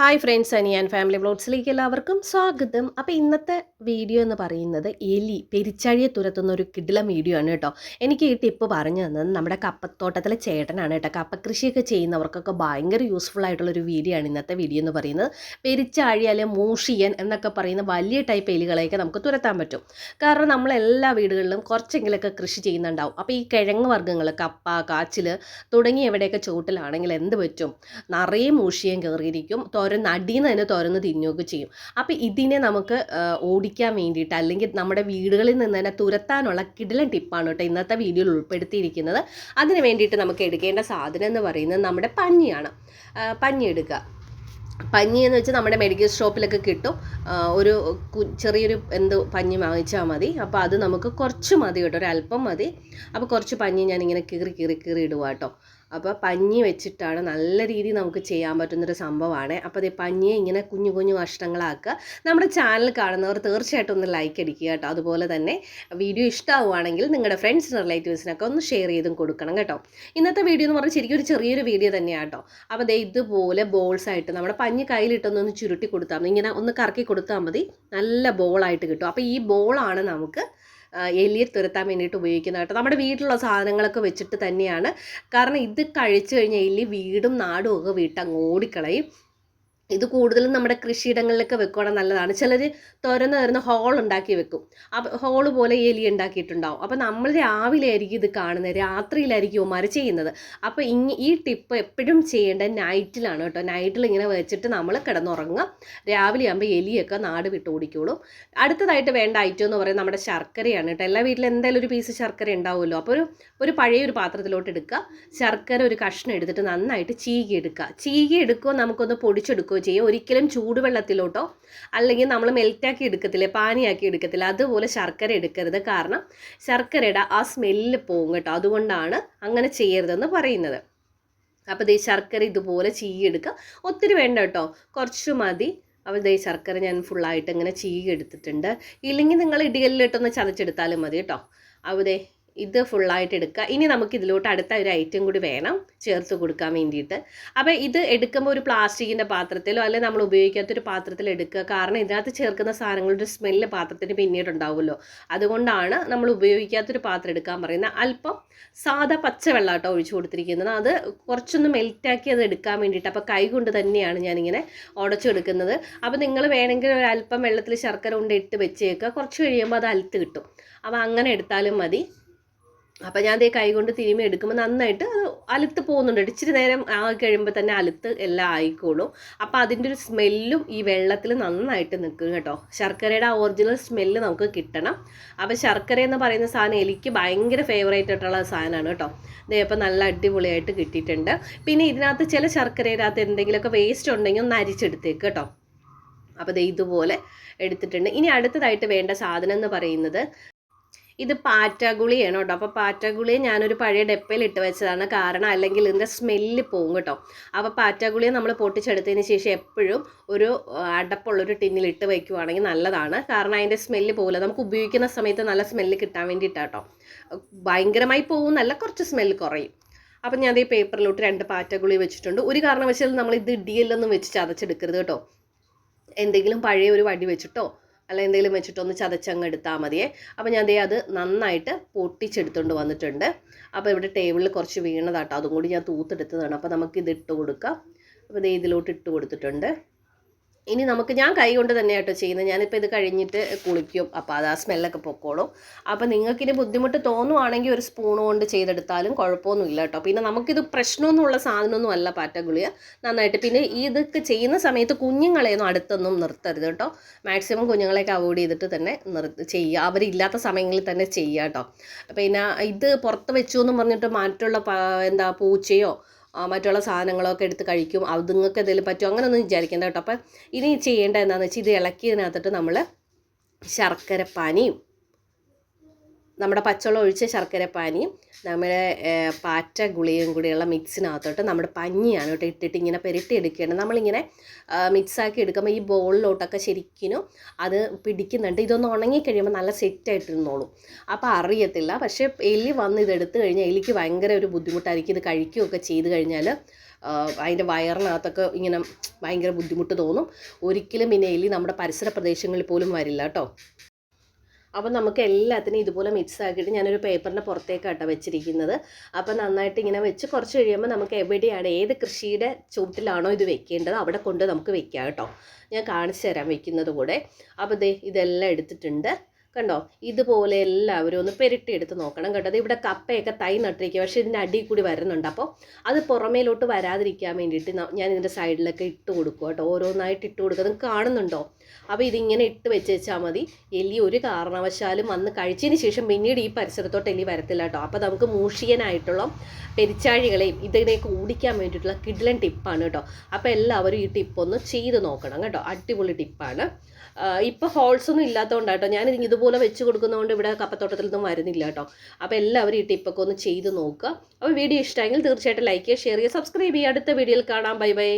Hi friends Aniyan family ബ്ലോഗ്സിലേക്ക് എല്ലാവർക്കും സ്വാഗതം. അപ്പോൾ ഇന്നത്തെ വീഡിയോ എന്ന് പറയുന്നത് എലി പെരിച്ചഴിയെ തുരത്തുന്ന ഒരു കിടിലം വീഡിയോ ആണ് കേട്ടോ. എനിക്ക് ഈ ടിപ്പ് പറഞ്ഞു തന്നത് നമ്മുടെ കപ്പത്തോട്ടത്തിലെ ചേട്ടനാണ് കേട്ടോ. കപ്പ കൃഷിയൊക്കെ ചെയ്യുന്നവർക്കൊക്കെ ഭയങ്കര യൂസ്ഫുൾ ആയിട്ടുള്ള ഒരു വീഡിയോ ആണ് ഇന്നത്തെ വീഡിയോ എന്ന് പറയുന്നത്. പെരിച്ചാഴി അല്ലെ മൂഷിയൻ എന്നൊക്കെ പറയുന്ന വലിയ ടൈപ്പ് എലികളെയൊക്കെ നമുക്ക് തുരത്താൻ പറ്റും. കാരണം നമ്മളെല്ലാ വീടുകളിലും കുറച്ചെങ്കിലൊക്കെ കൃഷി ചെയ്യുന്നുണ്ടാവും. അപ്പോൾ ഈ കിഴങ്ങ് വർഗങ്ങൾ കപ്പ കാച്ചിൽ തുടങ്ങിയ എവിടെയൊക്കെ ചുവട്ടിലാണെങ്കിൽ എന്ത് പറ്റും? നിറയെ മൂഷിയൻ കയറിയിരിക്കും. തുരന്ന് നടീന്ന് തന്നെ തുറന്ന് തിന്നുകയൊക്കെ ചെയ്യും. അപ്പോൾ ഇതിനെ നമുക്ക് ഓടിക്കാൻ വേണ്ടിയിട്ട് അല്ലെങ്കിൽ നമ്മുടെ വീടുകളിൽ നിന്ന് തന്നെ തുരത്താനുള്ള കിടിലൻ ടിപ്പാണ് കേട്ടോ ഇന്നത്തെ വീഡിയോയിൽ ഉൾപ്പെടുത്തിയിരിക്കുന്നത്. അതിന് വേണ്ടിയിട്ട് നമുക്ക് എടുക്കേണ്ട സാധനം എന്ന് പറയുന്നത് നമ്മുടെ പഞ്ഞിയാണ്. പഞ്ഞി എടുക്കുക. പഞ്ഞി എന്ന് വെച്ചാൽ നമ്മുടെ മെഡിക്കൽ ഷോപ്പിലൊക്കെ കിട്ടും. ഒരു ചെറിയൊരു എന്ത് പഞ്ഞി വാങ്ങിച്ചാൽ മതി. അപ്പോൾ അത് നമുക്ക് കുറച്ച് മതി കേട്ടോ അല്പം മതി. അപ്പോൾ കുറച്ച് പഞ്ഞി ഞാനിങ്ങനെ കീറി കീറി കീറി ഇടുക കേട്ടോ. അപ്പോൾ പഞ്ഞി വെച്ചിട്ടാണ് നല്ല രീതിയിൽ നമുക്ക് ചെയ്യാൻ പറ്റുന്നൊരു സംഭവമാണ് അപ്പോൾ അതേ പഞ്ഞിയെ ഇങ്ങനെ കുഞ്ഞു കുഞ്ഞു കഷ്ണങ്ങളാക്കുക. നമ്മുടെ ചാനൽ കാണുന്നവർ തീർച്ചയായിട്ടും ഒന്ന് ലൈക്ക് അടിക്കുക കേട്ടോ. അതുപോലെ തന്നെ വീഡിയോ ഇഷ്ടമാവുകയാണെങ്കിൽ നിങ്ങളുടെ ഫ്രണ്ട്സിനും റിലേറ്റീവ്സിനൊക്കെ ഒന്ന് ഷെയർ ചെയ്തും കൊടുക്കണം കേട്ടോ. ഇന്നത്തെ വീഡിയോ എന്ന് പറഞ്ഞാൽ ശരിക്കും ഒരു ചെറിയൊരു വീഡിയോ തന്നെയാണ് കേട്ടോ. അപ്പോൾ അതേ ഇതുപോലെ ബോൾസ് ആയിട്ട് നമ്മുടെ പഞ്ഞി കയ്യിലിട്ടൊന്ന് ഒന്ന് ചുരുട്ടി കൊടുത്താൽ മതി. ഇങ്ങനെ ഒന്ന് കറക്കി കൊടുത്താൽ മതി. നല്ല ബോളായിട്ട് കിട്ടും. അപ്പോൾ ഈ ബോളാണ് നമുക്ക് എലിയെ തുരത്താൻ വേണ്ടിയിട്ട് ഉപയോഗിക്കുന്നത് കേട്ടോ നമ്മുടെ വീട്ടിലുള്ള സാധനങ്ങളൊക്കെ വെച്ചിട്ട് തന്നെയാണ്. കാരണം ഇത് കഴിച്ചു കഴിഞ്ഞാൽ എലി വീടും നാടും ഒക്കെ വീട്ടങ്ങ് ഓടിക്കളയും. ഇത് കൂടുതലും നമ്മുടെ കൃഷിയിടങ്ങളിലൊക്കെ വെക്കുകയാണെങ്കിൽ നല്ലതാണ്. ചിലർ തുരന്ന് തുരന്ന് ഹോൾ ഉണ്ടാക്കി വെക്കും. അപ്പം ഹോൾ പോലെ എലി ഉണ്ടാക്കിയിട്ടുണ്ടാവും. അപ്പം നമ്മൾ രാവിലെ ആയിരിക്കും ഇത് കാണുന്നത്. രാത്രിയിലായിരിക്കും ഉമാര് ചെയ്യുന്നത്. അപ്പോൾ ഇങ്ങ ഈ ടിപ്പ് എപ്പോഴും ചെയ്യേണ്ട നൈറ്റിലാണ് കേട്ടോ. നൈറ്റിൽ ഇങ്ങനെ വെച്ചിട്ട് നമ്മൾ കിടന്നുറങ്ങുക. രാവിലെ ആകുമ്പോൾ എലിയൊക്കെ നാട് വിട്ട് ഓടിക്കോളും. അടുത്തതായിട്ട് വേണ്ട ഐറ്റം എന്ന് പറയുന്നത് നമ്മുടെ ശർക്കരയാണ് കേട്ടോ. എല്ലാ വീട്ടിലും എന്തായാലും ഒരു പീസ് ശർക്കര ഉണ്ടാവുമല്ലോ. അപ്പോൾ ഒരു ഒരു പഴയ ഒരു പാത്രത്തിലോട്ട് എടുക്കുക. ശർക്കര ഒരു കഷ്ണം എടുത്തിട്ട് നന്നായിട്ട് ചീകി എടുക്കുക ചീകി എടുക്കുകയോ നമുക്കൊന്ന് പൊടിച്ചെടുക്കുകയോ ചെയ്യുക ഒരിക്കലും ചൂടുവെള്ളത്തിലോട്ടോ അല്ലെങ്കിൽ നമ്മൾ മെൽറ്റാക്കി എടുക്കത്തില്ലേ പാനിയാക്കി എടുക്കത്തില്ല. അതുപോലെ ശർക്കര എടുക്കരുത്. കാരണം ശർക്കരയുടെ ആ സ്മെല്ല് പോകും കേട്ടോ. അതുകൊണ്ടാണ് അങ്ങനെ ചെയ്യരുതെന്ന് പറയുന്നത്. അപ്പോൾ ദേ ശർക്കര ഇതുപോലെ ചീയെടുക്കുക ഒത്തിരി വേണ്ട കേട്ടോ. കുറച്ച് മതി. അപ്പോൾ ദേ ശർക്കര ഞാൻ ഫുള്ളായിട്ട് ഇങ്ങനെ ചീയെടുത്തിട്ടുണ്ട് ഇല്ലെങ്കിൽ നിങ്ങൾ ഇടികല്ലിട്ടൊന്ന് ചതച്ചെടുത്താലും മതി കേട്ടോ. അവിടെ ഇത് ഫുള്ളായിട്ട് എടുക്കുക. ഇനി നമുക്ക് ഇതിലോട്ട് അടുത്ത ഒരു ഐറ്റം കൂടി വേണം ചേർത്ത് കൊടുക്കാൻ വേണ്ടിയിട്ട്. അപ്പോൾ ഇത് എടുക്കുമ്പോൾ ഒരു പ്ലാസ്റ്റിക്കിന്റെ പാത്രത്തിലോ അല്ലെങ്കിൽ നമ്മൾ ഉപയോഗിക്കാത്തൊരു പാത്രത്തിൽ എടുക്കുക. കാരണം ഇതിനകത്ത് ചേർക്കുന്ന സാധനങ്ങളുടെ സ്മെല്ല് പാത്രത്തിന് പിന്നീട് ഉണ്ടാവുമല്ലോ. അതുകൊണ്ടാണ് നമ്മൾ ഉപയോഗിക്കാത്തൊരു പാത്രം എടുക്കാൻ പറയുന്നത്. അല്പം സാധാ പച്ചവെള്ളം കേട്ടോ ഒഴിച്ചു കൊടുത്തിരിക്കുന്നത്. അത് കുറച്ചൊന്ന് മെൽറ്റാക്കി അത് എടുക്കാൻ വേണ്ടിയിട്ട്. അപ്പോൾ കൈ കൊണ്ട് തന്നെയാണ് ഞാനിങ്ങനെ ഉടച്ചെടുക്കുന്നത് അപ്പോൾ നിങ്ങൾ വേണമെങ്കിൽ ഒരു അല്പം വെള്ളത്തിൽ ശർക്കര കൊണ്ട് ഇട്ട് വെച്ചേക്കുക. കുറച്ച് കഴിയുമ്പോൾ അത് അലത്ത് കിട്ടും. അപ്പോൾ അങ്ങനെ എടുത്താലും മതി. അപ്പോൾ ഞാൻ ദേ കൈ കൊണ്ട് തിരുമ്മി എടുക്കുമ്പോൾ നന്നായിട്ട് അത് അലുത്ത് പോകുന്നുണ്ട്. ഇച്ചിരി നേരം ആയി കഴിയുമ്പോൾ തന്നെ അലുത്ത് എല്ലാം ആയിക്കോളും. അപ്പോൾ അതിന്റെ ഒരു സ്മെല്ലും ഈ വെള്ളത്തിൽ നന്നായിട്ട് നിൽക്കും കേട്ടോ. ശർക്കരയുടെ ആ ഒറിജിനൽ സ്മെല്ല് നമുക്ക് കിട്ടണം. അപ്പോൾ ശർക്കര എന്ന് പറയുന്ന സാധനം എനിക്ക് ഭയങ്കര ഫേവറേറ്റ് ആയിട്ടുള്ള സാധനമാണ് കേട്ടോ. ദേ അപ്പോൾ നല്ല അടിപൊളിയായിട്ട് കിട്ടിയിട്ടുണ്ട്. പിന്നെ ഇതിനകത്ത് ചില ശർക്കരയിനകത്ത് എന്തെങ്കിലുമൊക്കെ വേസ്റ്റ് ഉണ്ടെങ്കിൽ ഒന്ന് അരിച്ചെടുത്തേക്ക് കേട്ടോ. അപ്പോൾ ദേ ഇതുപോലെ എടുത്തിട്ടുണ്ട്. ഇനി അടുത്തതായിട്ട് വേണ്ട സാധനം എന്ന് പറയുന്നത് ഇത് പാറ്റാഗുളിയാണ് കേട്ടോ. അപ്പോൾ പാറ്റാഗുളിയെ ഞാനൊരു പഴയ ഡപ്പയിൽ ഇട്ട് വെച്ചതാണ് കാരണം അല്ലെങ്കിൽ ഇതിന്റെ സ്മെല്ല് പോകും കേട്ടോ. അപ്പോൾ പാറ്റാഗുളിയെ നമ്മൾ പൊട്ടിച്ചെടുത്തതിന് ശേഷം എപ്പോഴും ഒരു അടപ്പുള്ളൊരു ടിന്നിൽ ഇട്ട് വയ്ക്കുവാണെങ്കിൽ നല്ലതാണ്. കാരണം അതിന്റെ സ്മെല്ല് പോകില്ല നമുക്ക് ഉപയോഗിക്കുന്ന സമയത്ത് നല്ല സ്മെല്ല് കിട്ടാൻ വേണ്ടിയിട്ടാണ് കേട്ടോ. ഭയങ്കരമായി നല്ല കുറച്ച് സ്മെല്ല് കുറയും. അപ്പം ഞാൻ ഈ പേപ്പറിലോട്ട് രണ്ട് പാറ്റഗുളി വെച്ചിട്ടുണ്ട്. ഒരു കാരണവശാലും നമ്മൾ ഇത് ഇടിയല്ലൊന്നും വെച്ച് ചതച്ചെടുക്കരുത് കേട്ടോ. എന്തെങ്കിലും പഴയ ഒരു വടി വെച്ചിട്ടോ അല്ല എന്തെങ്കിലും വെച്ചിട്ട് ഒന്ന് ചതച്ചങ്ങ് എടുത്താൽ മതിയേ. അപ്പോൾ ഞാൻ ദേ അത് നന്നായിട്ട് പൊട്ടിച്ചെടുത്തുകൊണ്ട് വന്നിട്ടുണ്ട്. അപ്പോൾ ഇവിടെ ടേബിളിൽ കുറച്ച് വീണതാട്ടോ. അതും കൂടി ഞാൻ തൂത്തെടുത്തതാണ്. അപ്പോൾ നമുക്കിത് ഇട്ട് കൊടുക്കാം. അപ്പോൾ ദേ ഇതിലോട്ട് ഇട്ട് കൊടുത്തിട്ടുണ്ട്. ഇനി നമുക്ക് ഞാൻ കൈ കൊണ്ട് തന്നെ കേട്ടോ ചെയ്യുന്നത്. ഞാനിപ്പോൾ ഇത് കഴിഞ്ഞിട്ട് കുളിക്കും. അപ്പോൾ അത് ആ സ്മെല്ലൊക്കെ പൊക്കോളും. അപ്പോൾ നിങ്ങൾക്കിനി ബുദ്ധിമുട്ട് തോന്നുവാണെങ്കിൽ ഒരു സ്പൂൺ കൊണ്ട് ചെയ്തെടുത്താലും കുഴപ്പമൊന്നുമില്ല കേട്ടോ. പിന്നെ നമുക്കിത് പ്രശ്നമൊന്നുമുള്ള സാധനമൊന്നും അല്ല പാറ്റഗുളിയ നന്നായിട്ട്. പിന്നെ ഇതൊക്കെ ചെയ്യുന്ന സമയത്ത് കുഞ്ഞുങ്ങളെയൊന്നും അടുത്തൊന്നും നിർത്തരുത് കേട്ടോ. മാക്സിമം കുഞ്ഞുങ്ങളെയൊക്കെ അവോയ്ഡ് ചെയ്തിട്ട് തന്നെ നിർത്ത് ചെയ്യുക. അവരില്ലാത്ത സമയങ്ങളിൽ തന്നെ ചെയ്യുക കേട്ടോ. പിന്നെ ഇത് പുറത്ത് വെച്ചു എന്ന് പറഞ്ഞിട്ട് മറ്റുള്ള എന്താ പൂച്ചയോ മറ്റുള്ള സാധനങ്ങളൊക്കെ എടുത്ത് കഴിക്കും. അതുങ്ങൾക്ക് എന്തെങ്കിലും പറ്റുമോ? അങ്ങനെയൊന്നും വിചാരിക്കേണ്ട കേട്ടോ. അപ്പം ഇനി ചെയ്യേണ്ട എന്താണെന്ന് വെച്ചാൽ ഇത് ഇളക്കിയതിനകത്തിട്ട് നമ്മൾ ശർക്കര ശർക്കരപ്പാനിയും നമ്മുടെ പച്ചവെള്ളം ഒഴിച്ച ശർക്കരപ്പാനിയും നമ്മുടെ പാറ്റ ഗുളിയും കൂടിയുള്ള മിക്സിനകത്തോട്ട് നമ്മുടെ പഞ്ഞിയാണ് കേട്ടോ ഇട്ടിട്ട് ഇങ്ങനെ പെരട്ടി എടുക്കുകയാണ് നമ്മളിങ്ങനെ മിക്സാക്കി എടുക്കുമ്പോൾ ഈ ബോളിലോട്ടൊക്കെ ശരിക്കും അത് പിടിക്കുന്നുണ്ട്. ഇതൊന്ന് ഉണങ്ങി കഴിയുമ്പോൾ നല്ല സെറ്റായിട്ടിരുന്നോളും. അപ്പോൾ അറിയത്തില്ല. പക്ഷേ എലി വന്ന് ഇതെടുത്ത് കഴിഞ്ഞാൽ എലിക്ക് ഭയങ്കര ഒരു ബുദ്ധിമുട്ടായിരിക്കും. ഇത് കഴിക്കുകയൊക്കെ ചെയ്ത് കഴിഞ്ഞാൽ അതിന്റെ വയറിനകത്തൊക്കെ ഇങ്ങനെ ഭയങ്കര ബുദ്ധിമുട്ട് തോന്നും. ഒരിക്കലും പിന്നെ എലി നമ്മുടെ പരിസര പ്രദേശങ്ങളിൽ പോലും വരില്ല കേട്ടോ. അപ്പം നമുക്ക് എല്ലാത്തിനും ഇതുപോലെ മിക്സ് ആക്കിയിട്ട് ഞാനൊരു പേപ്പറിന്റെ പുറത്തേക്കാട്ടോ വെച്ചിരിക്കുന്നത്. അപ്പം നന്നായിട്ട് ഇങ്ങനെ വെച്ച് കുറച്ച് കഴിയുമ്പോൾ നമുക്ക് എവിടെയാണ് ഏത് കൃഷിയുടെ ചുവട്ടിലാണോ ഇത് വെക്കേണ്ടത് അവിടെ കൊണ്ട് നമുക്ക് വെക്കാം കേട്ടോ. ഞാൻ കാണിച്ചു തരാം വെക്കുന്നത് കൂടെ അപ്പോൾ ദേ ഇതെല്ലാം എടുത്തിട്ടുണ്ട്. കണ്ടോ? ഇതുപോലെ എല്ലാവരും ഒന്ന് പെരട്ടിയെടുത്ത് നോക്കണം കേട്ടോ. ഇവിടെ കപ്പയൊക്കെ തൈ നട്ടിരിക്കുക. പക്ഷേ ഇതിന്റെ അടിയിൽ കൂടി വരുന്നുണ്ട്. അപ്പോൾ അത് പുറമേലോട്ട് വരാതിരിക്കാൻ വേണ്ടിയിട്ട് ഞാൻ ഇതിന്റെ സൈഡിലൊക്കെ ഇട്ട് കൊടുക്കും കേട്ടോ. ഓരോന്നായിട്ട് ഇട്ട് കൊടുക്കുക നിങ്ങൾക്ക് കാണുന്നുണ്ടോ? അപ്പോൾ ഇതിങ്ങനെ ഇട്ട് വെച്ച് വെച്ചാൽ മതി. എലി ഒരു കാരണവശാലും വന്ന് കഴിച്ചതിന് ശേഷം പിന്നീട് ഈ പരിസരത്തോട്ട് എലി വരത്തില്ല കേട്ടോ. അപ്പോൾ നമുക്ക് മൂഷിയനായിട്ടുള്ള പെരിച്ചാഴികളെയും ഇതിനെയൊക്കെ ഓടിക്കാൻ വേണ്ടിയിട്ടുള്ള കിഡ്ലൻ ടിപ്പാണ് കേട്ടോ. അപ്പോൾ എല്ലാവരും ഈ ടിപ്പൊന്ന് ചെയ്ത് നോക്കണം കേട്ടോ. അടിപൊളി ടിപ്പാണ്. ഇപ്പോൾ ഹോൾസ് ഒന്നും ഇല്ലാത്തതുകൊണ്ട് കേട്ടോ ഞാൻ ഇതുപോലെ വെച്ച് കൊടുക്കുന്നതുകൊണ്ട് ഇവിടെ കപ്പത്തോട്ടത്തിൽ നിന്നും വരുന്നില്ല കേട്ടോ അപ്പോൾ എല്ലാവരും ഈ ടിപ്പൊക്കെ ഒന്ന് ചെയ്ത് നോക്കുക. അപ്പോൾ വീഡിയോ ഇഷ്ടമെങ്കിൽ തീർച്ചയായിട്ടും ലൈക്ക് ചെയ്യുക ഷെയർ ചെയ്യുക സബ്സ്ക്രൈബ് ചെയ്യുക. അടുത്ത വീഡിയോയിൽ കാണാം. Bye bye